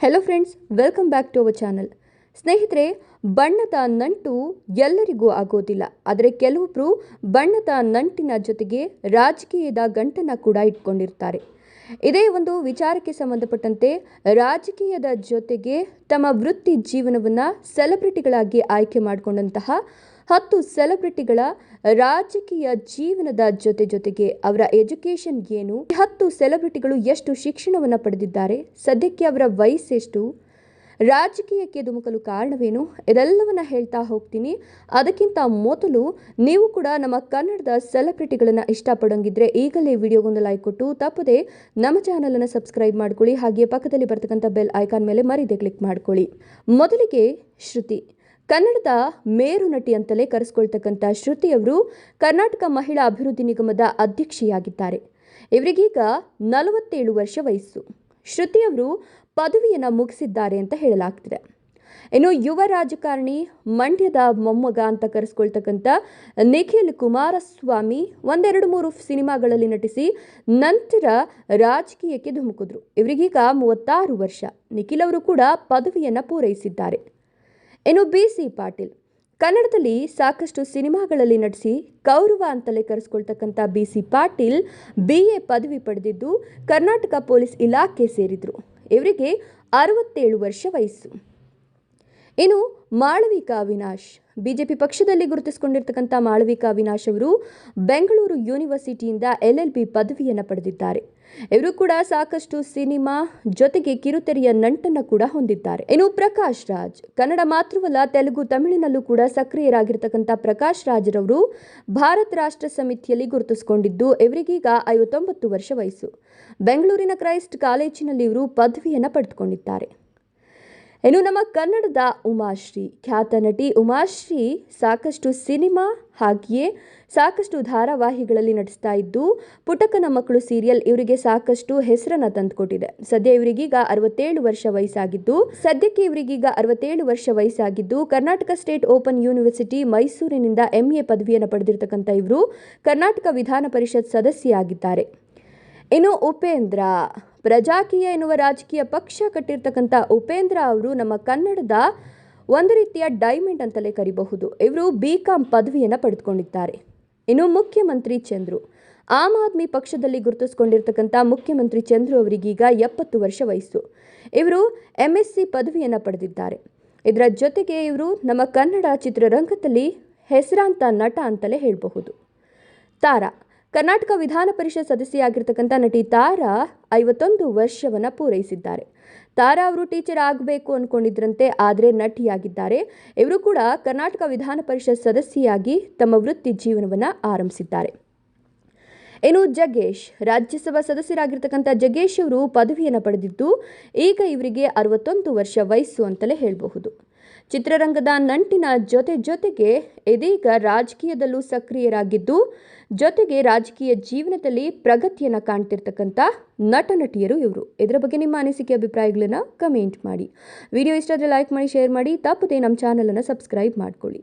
Hello friends welcome back to our channel ಸ್ನೇಹಿತರೆ, ಬಣ್ಣದ ನಂಟು ಎಲ್ಲರಿಗೂ ಆಗೋದಿಲ್ಲ. ಆದರೆ ಕೆಲವೊಬ್ಬರು ಬಣ್ಣದ ನಂಟಿನ ಜೊತೆಗೆ ರಾಜಕೀಯದ ಗಂಟನ್ನು ಕೂಡ ಇಟ್ಕೊಂಡಿರ್ತಾರೆ. ಇದೇ ಒಂದು ವಿಚಾರಕ್ಕೆ ಸಂಬಂಧಪಟ್ಟಂತೆ ರಾಜಕೀಯದ ಜೊತೆಗೆ ತಮ್ಮ ವೃತ್ತಿ ಜೀವನವನ್ನು ಸೆಲೆಬ್ರಿಟಿಗಳಾಗಿ ಆಯ್ಕೆ ಮಾಡಿಕೊಂಡಂತಹ ಹತ್ತು ಸೆಲೆಬ್ರಿಟಿಗಳ ರಾಜಕೀಯ ಜೀವನದ ಜೊತೆ ಜೊತೆಗೆ ಅವರ ಎಜುಕೇಷನ್ ಏನು ಹತ್ತು ಸೆಲೆಬ್ರಿಟಿಗಳು ಎಷ್ಟು ಶಿಕ್ಷಣವನ್ನು ಪಡೆದಿದ್ದಾರೆ, ಸದ್ಯಕ್ಕೆ ಅವರ ವಯಸ್ಸೆಷ್ಟು ರಾಜಕೀಯಕ್ಕೆ ಧುಮುಕಲು ಕಾರಣವೇನು? ಇದೆಲ್ಲವನ್ನ ಹೇಳ್ತಾ ಹೋಗ್ತೀನಿ. ಅದಕ್ಕಿಂತ ಮೊದಲು ನೀವು ಕೂಡ ನಮ್ಮ ಕನ್ನಡದ ಸೆಲೆಬ್ರಿಟಿಗಳನ್ನು ಇಷ್ಟಪಡೋಂಗಿದ್ರೆ ಈಗಲೇ ವಿಡಿಯೋಗೊಂದು ಲೈಕ್ ಕೊಟ್ಟು, ತಪ್ಪದೆ ನಮ್ಮ ಚಾನಲನ್ನು ಸಬ್ಸ್ಕ್ರೈಬ್ ಮಾಡ್ಕೊಳ್ಳಿ ಹಾಗೆ ಪಕ್ಕದಲ್ಲಿ ಬರ್ತಕ್ಕಂಥ ಬೆಲ್ ಐಕಾನ್ ಮೇಲೆ ಮರಿದೆ ಕ್ಲಿಕ್ ಮಾಡ್ಕೊಳ್ಳಿ. ಮೊದಲಿಗೆ ಶ್ರುತಿ. ಕನ್ನಡದ ಮೇರು ನಟಿ ಅಂತಲೇ ಕರೆಸ್ಕೊಳ್ತಕ್ಕಂಥ ಶ್ರುತಿಯವರು ಕರ್ನಾಟಕ ಮಹಿಳಾ ಅಭಿವೃದ್ಧಿ ನಿಗಮದ ಅಧ್ಯಕ್ಷೆಯಾಗಿದ್ದಾರೆ. ಇವರಿಗೀಗ ನಲವತ್ತೇಳು ವರ್ಷ ವಯಸ್ಸು. ಶ್ರುತಿ ಅವರು ಪದವಿಯನ್ನು ಮುಗಿಸಿದ್ದಾರೆ ಅಂತ ಹೇಳಲಾಗ್ತಿದೆ. ಇನ್ನು ಯುವ ರಾಜಕಾರಣಿ, ಮಂಡ್ಯದ ಮೊಮ್ಮಗ ಅಂತ ಕರೆಸ್ಕೊಳ್ತಕ್ಕಂಥ ನಿಖಿಲ್ ಕುಮಾರಸ್ವಾಮಿ ಒಂದೆರಡು ಮೂರು ಸಿನಿಮಾಗಳಲ್ಲಿ ನಟಿಸಿ ನಂತರ ರಾಜಕೀಯಕ್ಕೆ ಧುಮುಕಿದ್ರು. ಇವರಿಗೀಗ ಮೂವತ್ತಾರು ವರ್ಷ. ನಿಖಿಲ್ ಅವರು ಕೂಡ ಪದವಿಯನ್ನು ಪೂರೈಸಿದ್ದಾರೆ. ಇನ್ನು ಬಿ ಸಿ ಪಾಟೀಲ್. ಕನ್ನಡದಲ್ಲಿ ಸಾಕಷ್ಟು ಸಿನಿಮಾಗಳಲ್ಲಿ ನಟಿಸಿ ಕೌರವ ಅಂತಲೇ ಕರೆಸ್ಕೊಳ್ತಕ್ಕಂಥ B C Patil B A ಪದವಿ ಪಡೆದಿದ್ದು ಕರ್ನಾಟಕ ಪೊಲೀಸ್ ಇಲಾಖೆ ಸೇರಿದರು. ಇವರಿಗೆ ಅರವತ್ತೇಳು ವರ್ಷ ವಯಸ್ಸು. ಇನ್ನು ಮಾಳವಿಕಾ ಅವಿನಾಶ್ ಬಿಜೆಪಿ ಪಕ್ಷದಲ್ಲಿ ಗುರುತಿಸಿಕೊಂಡಿರ್ತಕ್ಕಂಥ ಮಾಳವಿಕಾ ಅವಿನಾಶ್ ಅವರು ಬೆಂಗಳೂರು ಯೂನಿವರ್ಸಿಟಿಯಿಂದ ಎಲ್ ಎಲ್ ಬಿ ಪದವಿಯನ್ನು ಪಡೆದಿದ್ದಾರೆ. ಇವರು ಕೂಡ ಸಾಕಷ್ಟು ಸಿನಿಮಾ ಜೊತೆಗೆ ಕಿರುತೆರೆಯ ನಂಟನ್ನು ಕೂಡ ಹೊಂದಿದ್ದಾರೆ. ಇನ್ನು ಪ್ರಕಾಶ್ ರಾಜ್, ಕನ್ನಡ ಮಾತ್ರವಲ್ಲ, ತೆಲುಗು, ತಮಿಳಿನಲ್ಲೂ ಕೂಡ ಸಕ್ರಿಯರಾಗಿರ್ತಕ್ಕಂಥ ಪ್ರಕಾಶ್ ರಾಜ್ರವರು ಭಾರತ ರಾಷ್ಟ್ರ ಸಮಿತಿಯಲ್ಲಿ ಗುರುತಿಸಿಕೊಂಡಿದ್ದು ಇವರಿಗೀಗ ಐವತ್ತೊಂಬತ್ತು ವರ್ಷ ವಯಸ್ಸು. ಬೆಂಗಳೂರಿನ ಕ್ರೈಸ್ಟ್ ಕಾಲೇಜಿನಲ್ಲಿ ಇವರು ಪದವಿಯನ್ನು ಪಡೆದುಕೊಂಡಿದ್ದಾರೆ. ಇನ್ನು ನಮ್ಮ ಕನ್ನಡದ ಉಮಾಶ್ರೀ. ಖ್ಯಾತ ನಟಿ ಉಮಾಶ್ರೀ ಸಾಕಷ್ಟು ಸಿನಿಮಾ ಹಾಗೆಯೇ ಸಾಕಷ್ಟು ಧಾರಾವಾಹಿಗಳಲ್ಲಿ ನಟಿಸ್ತಾ ಇದ್ದು, ಪುಟಕನ ಮಕ್ಕಳು ಸೀರಿಯಲ್ ಇವರಿಗೆ ಸಾಕಷ್ಟು ಹೆಸರನ್ನ ತಂದುಕೊಟ್ಟಿದೆ. ಸದ್ಯ ಇವರಿಗೀಗ ಅರವತ್ತೇಳು ವರ್ಷ ವಯಸ್ಸಾಗಿದ್ದು, ಸದ್ಯಕ್ಕೆ ಇವರಿಗೀಗ ಅರವತ್ತೇಳು ವರ್ಷ ವಯಸ್ಸಾಗಿದ್ದು, ಕರ್ನಾಟಕ ಸ್ಟೇಟ್ ಓಪನ್ ಯೂನಿವರ್ಸಿಟಿ ಮೈಸೂರಿನಿಂದ ಎಂಎ ಪದವಿಯನ್ನು ಪಡೆದಿರತಕ್ಕಂಥ ಇವರು ಕರ್ನಾಟಕ ವಿಧಾನ ಪರಿಷತ್ ಸದಸ್ಯೆಯಾಗಿದ್ದಾರೆ. ಇನ್ನು ಉಪೇಂದ್ರ ಪ್ರಜಾಕೀಯ ಎನ್ನುವ ರಾಜಕೀಯ ಪಕ್ಷ ಕಟ್ಟಿರ್ತಕ್ಕಂಥ ಉಪೇಂದ್ರ ಅವರು ನಮ್ಮ ಕನ್ನಡದ ಒಂದು ರೀತಿಯ ಡೈಮಂಡ್ ಅಂತಲೇ ಕರಿಬಹುದು. ಇವರು ಬಿ ಕಾಂ ಪದವಿಯನ್ನು ಪಡೆದುಕೊಂಡಿದ್ದಾರೆ. ಇನ್ನು ಮುಖ್ಯಮಂತ್ರಿ ಚಂದ್ರು. ಆಮ್ ಆದ್ಮಿ ಪಕ್ಷದಲ್ಲಿ ಗುರುತಿಸಿಕೊಂಡಿರ್ತಕ್ಕಂಥ ಮುಖ್ಯಮಂತ್ರಿ ಚಂದ್ರು ಅವರಿಗೀಗ ಎಪ್ಪತ್ತು ವರ್ಷ ವಯಸ್ಸು. ಇವರು ಎಂ ಎಸ್ ಸಿ ಪದವಿಯನ್ನು ಪಡೆದಿದ್ದಾರೆ. ಇದರ ಜೊತೆಗೆ ಇವರು ನಮ್ಮ ಕನ್ನಡ ಚಿತ್ರರಂಗದಲ್ಲಿ ಹೆಸರಾಂತ ನಟ ಅಂತಲೇ ಹೇಳಬಹುದು. ತಾರಾ. ಕರ್ನಾಟಕ ವಿಧಾನ ಪರಿಷತ್ ಸದಸ್ಯೆಯಾಗಿರ್ತಕ್ಕಂಥ ನಟಿ ತಾರಾ ಐವತ್ತೊಂದು ವರ್ಷವನ್ನು ಪೂರೈಸಿದ್ದಾರೆ. ತಾರಾ ಅವರು ಟೀಚರ್ ಆಗಬೇಕು ಅಂದ್ಕೊಂಡಿದ್ರಂತೆ ಆದರೆ ನಟಿಯಾಗಿದ್ದಾರೆ. ಇವರು ಕೂಡ ಕರ್ನಾಟಕ ವಿಧಾನ ಪರಿಷತ್ ಸದಸ್ಯೆಯಾಗಿ ತಮ್ಮ ವೃತ್ತಿ ಜೀವನವನ್ನು ಆರಂಭಿಸಿದ್ದಾರೆ. ಇನ್ನು ಜಗ್ಗೇಶ್, ರಾಜ್ಯಸಭಾ ಸದಸ್ಯರಾಗಿರ್ತಕ್ಕಂಥ ಜಗ್ಗೇಶ್ ಅವರು ಪದವಿಯನ್ನು ಪಡೆದಿದ್ದು, ಈಗ ಇವರಿಗೆ ಅರವತ್ತೊಂದು ವರ್ಷ ವಯಸ್ಸು ಅಂತಲೇ ಹೇಳಬಹುದು. ಚಿತ್ರರಂಗದ ನಂಟಿನ ಜೊತೆ ಜೊತೆಗೆ ಇದೀಗ ರಾಜಕೀಯದಲ್ಲೂ ಸಕ್ರಿಯರಾಗಿದ್ದು, ಜೊತೆಗೆ ರಾಜಕೀಯ ಜೀವನದಲ್ಲಿ ಪ್ರಗತಿಯನ್ನು ಕಾಣ್ತಿರ್ತಕ್ಕಂಥ ನಟ ನಟಿಯರು ಇವರು. ಇದರ ಬಗ್ಗೆ ನಿಮ್ಮ ಅನಿಸಿಕೆ, ಅಭಿಪ್ರಾಯಗಳನ್ನು ಕಮೆಂಟ್ ಮಾಡಿ. ವಿಡಿಯೋ ಇಷ್ಟ ಆದರೆ ಲೈಕ್ ಮಾಡಿ ಶೇರ್ ಮಾಡಿ. ತಪ್ಪದೆ ನಮ್ಮ ಚಾನಲನ್ನು ಸಬ್ಸ್ಕ್ರೈಬ್ ಮಾಡ್ಕೊಳ್ಳಿ.